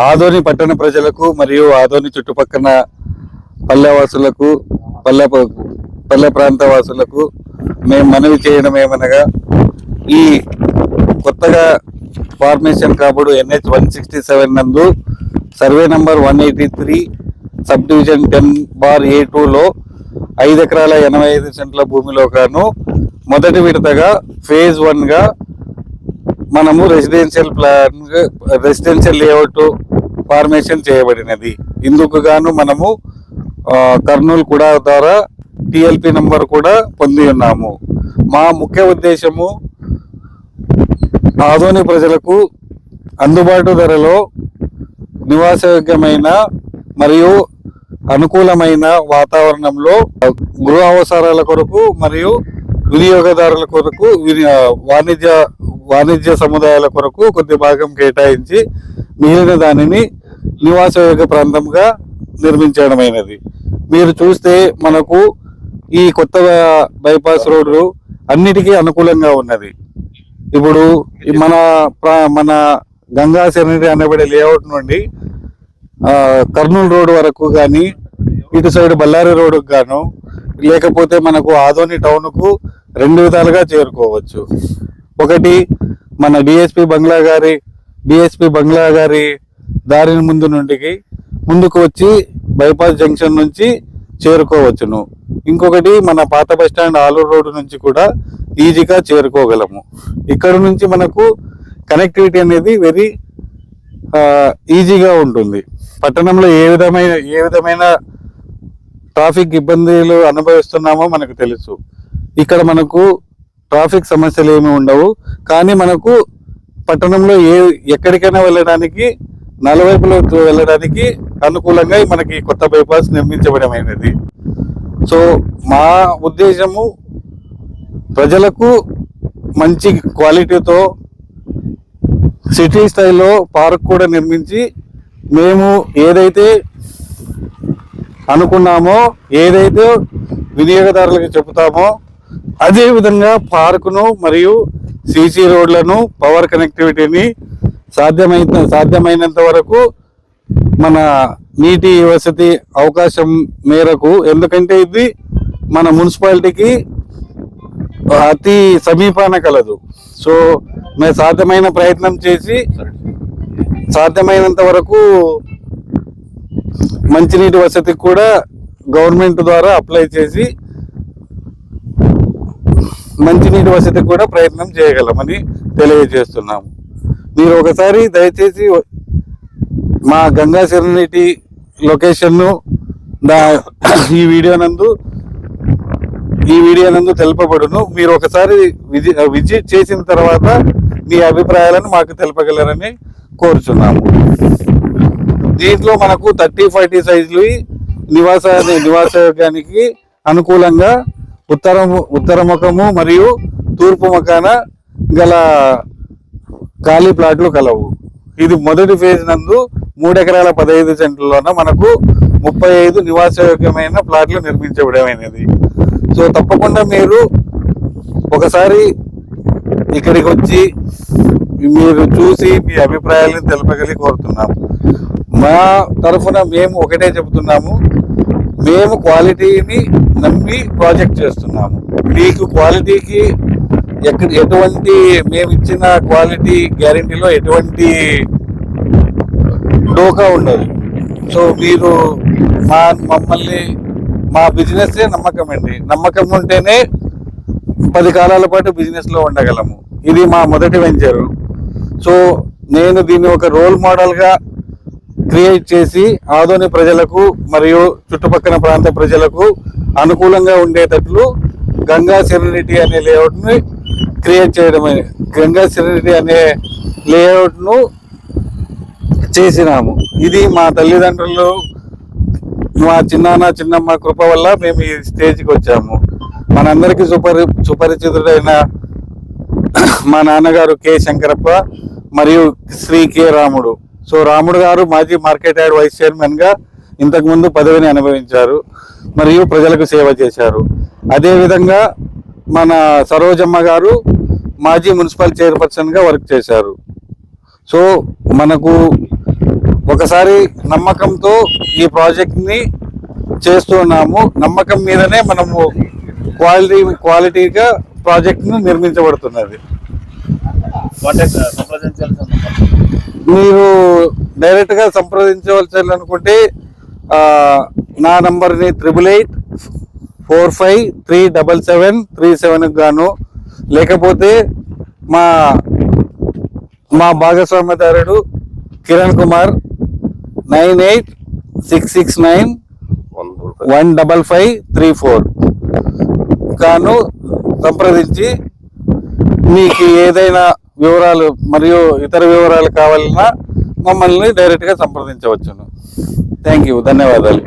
ఆదోని పట్టణ ప్రజలకు మరియు ఆదోని చుట్టుపక్కల పల్లెవాసులకు పల్లె పల్లె ప్రాంత వాసులకు మేము మనవి చేయడం ఏమనగా ఈ కొత్తగా ఫార్మేషన్ కాబడు ఎన్హెచ్ వన్ సిక్స్టీ సెవెన్ నందు survey number one eighty three sub division ten bar A టూలో ఐదు ఎకరాల ఎనభై ఐదు సెంట్ల భూమిలో గాను మొదటి విడతగా ఫేజ్ వన్గా మనము residential plan residential layout formation చేయబడినది. ఇందుకు గాను మనము కర్నూలు కూడా ద్వారా టిఎల్పి నంబర్ కూడా పొంది ఉన్నాము. మా ముఖ్య ఉద్దేశము ఆదోని ప్రజలకు అందుబాటు ధరలో నివాసయోగ్యమైన మరియు అనుకూలమైన వాతావరణంలో గృహ అవసరాల కొరకు మరియు వినియోగదారుల కొరకు వాణిజ్య వాణిజ్య సముదాయాల కొరకు కొద్ది భాగం కేటాయించి మిగిలిన దానిని నివాసయోగ్య ప్రాంతంగా నిర్మించడమైనది. మీరు చూస్తే మనకు ఈ కొత్త బైపాస్ రోడ్డు అన్నిటికీ అనుకూలంగా ఉన్నది. ఇప్పుడు మన ప్రా- మన గంగా శరణి అనబడే లేఅవుట్ నుండి కర్నూలు రోడ్డు వరకు కానీ ఇటు సైడ్ బళ్ళారి రోడ్డుకు గాను లేకపోతే మనకు ఆదోని టౌన్కు రెండు విధాలుగా చేరుకోవచ్చు. ఒకటి మన డిఎస్పి బంగ్లా గారి డిఎస్పి బంగ్లా గారి దారిని ముందు నుండికి ముందుకు వచ్చి బైపాస్ జంక్షన్ నుంచి చేరుకోవచ్చును. ఇంకొకటి మన పాత బస్ స్టాండ్ ఆలూరు రోడ్డు నుంచి కూడా ఈజీగా చేరుకోగలము. ఇక్కడ నుంచి మనకు కనెక్టివిటీ అనేది వెరీ ఈజీగా ఉంటుంది. పట్టణంలో ఏ విధమైన ఏ విధమైన ట్రాఫిక్ ఇబ్బందులు అనుభవిస్తున్నామో మనకు తెలుసు. ఇక్కడ మనకు ట్రాఫిక్ సమస్యలు ఏమి ఉండవు. కానీ మనకు పట్టణంలో ఏ ఎక్కడికైనా వెళ్ళడానికి నలువైపులో వెళ్ళడానికి అనుకూలంగా మనకి కొత్త బైపాస్ నిర్మించబడమైనది సో మా ఉద్దేశము ప్రజలకు మంచి క్వాలిటీతో సిటీ స్థాయిలో పార్క్ కూడా నిర్మించి మేము ఏదైతే అనుకున్నామో ఏదైతే వినియోగదారులకు చెబుతామో అదేవిధంగా పార్కును మరియు సీసీ రోడ్లను పవర్ కనెక్టివిటీని సాధ్యమైన సాధ్యమైనంత వరకు మన నీటి వసతి అవకాశం మేరకు ఎందుకంటే ఇది మన మున్సిపాలిటీకి అతి సమీపాన కలదు. సో మేము సాధ్యమైన ప్రయత్నం చేసి సాధ్యమైనంత వరకు మంచినీటి వసతికి కూడా గవర్నమెంట్ ద్వారా అప్లై చేసి మంచినీటి వసతికి కూడా ప్రయత్నం చేయగలమని తెలియజేస్తున్నాము. మీరు ఒకసారి దయచేసి మా గంగా సిరనీటి లొకేషన్ను దా ఈ వీడియో నందు ఈ వీడియో నందు తెలుపబడును. మీరు ఒకసారి విజిట్ చేసిన తర్వాత మీ అభిప్రాయాలను మాకు తెలపగలరని కోరుచున్నాము. దీంట్లో మనకు థర్టీ ఫార్టీ సైజులు నివాస నివాసయోగానికి అనుకూలంగా ఉత్తరము ఉత్తర ముఖము మరియు తూర్పు ముఖాన గల ఖాళీ ప్లాట్లు కలవు. ఇది మొదటి ఫేజ్ నందు మూడెకరాల పదహైదు సెంట్లలోన మనకు ముప్పై ఐదు నివాసయోగ్యమైన ప్లాట్లు నిర్మించబడమైనది. సో తప్పకుండా మీరు ఒకసారి ఇక్కడికి వచ్చి మీరు చూసి మీ అభిప్రాయాలను తెలపగలి కోరుతున్నాము మా తరఫున మేము ఒకటే చెబుతున్నాము. మేము క్వాలిటీని నమ్మి ప్రాజెక్ట్ చేస్తున్నాము. మీకు క్వాలిటీకి ఎక్కడ ఎటువంటి మేము ఇచ్చిన క్వాలిటీ గ్యారంటీలో ఎటువంటి డోకా ఉండదు. సో మీరు మా మమ్మల్ని మా బిజినెస్సే నమ్మకం అండి. నమ్మకం ఉంటేనే పది కాలాల పాటు బిజినెస్లో ఉండగలము. ఇది మా మొదటి వెంచరు. సో నేను దీన్ని ఒక రోల్ మోడల్గా క్రియేట్ చేసి ఆదోని ప్రజలకు మరియు చుట్టుపక్కల ప్రాంత ప్రజలకు అనుకూలంగా ఉండేటట్లు గంగా సెరెనిటీ అనే లేఅవుట్ని క్రియేట్ చేయడమే. గంగా సెరెనిటీ అనే లేఅవుట్ను చేసినాము. ఇది మా తల్లిదండ్రులు మా చిన్నాన్న చిన్నమ్మ కృప వల్ల మేము ఈ స్టేజ్కి వచ్చాము. మనందరికీ సుపరి సుపరిచితుడైన మా నాన్నగారు కె శంకరప్ప మరియు శ్రీ కె రాముడు. సో రాముడు గారు మాజీ మార్కెట్ యార్డ్ వైస్ చైర్మన్గా పదవిని అనుభవించారు మరియు ప్రజలకు సేవ చేశారు. అదేవిధంగా మన సరోజమ్మ గారు మాజీ మున్సిపల్ చైర్పర్సన్గా వర్క్ చేశారు. సో మనకు ఒకసారి నమ్మకంతో ఈ ప్రాజెక్ట్ని చేస్తున్నాము నమ్మకం మీదనే మనము క్వాలిటీ క్వాలిటీగా ప్రాజెక్ట్ను నిర్మించబడుతున్నది. మీరు డైరెక్ట్గా సంప్రదించవలసి అనుకుంటే నా నంబర్ని triple eight four five three double seven three సెవెన్కి గాను. లేకపోతే మా మా భాగస్వామ్యదారుడు Kiran Kumar nine eight six six nine one double five three four గాను సంప్రదించి మీకు ఏదైనా వివరాలు మరియు ఇతర వివరాలు కావాలన్నా మమ్మల్ని డైరెక్ట్గా సంప్రదించవచ్చును. థ్యాంక్ యూ ధన్యవాదాలు.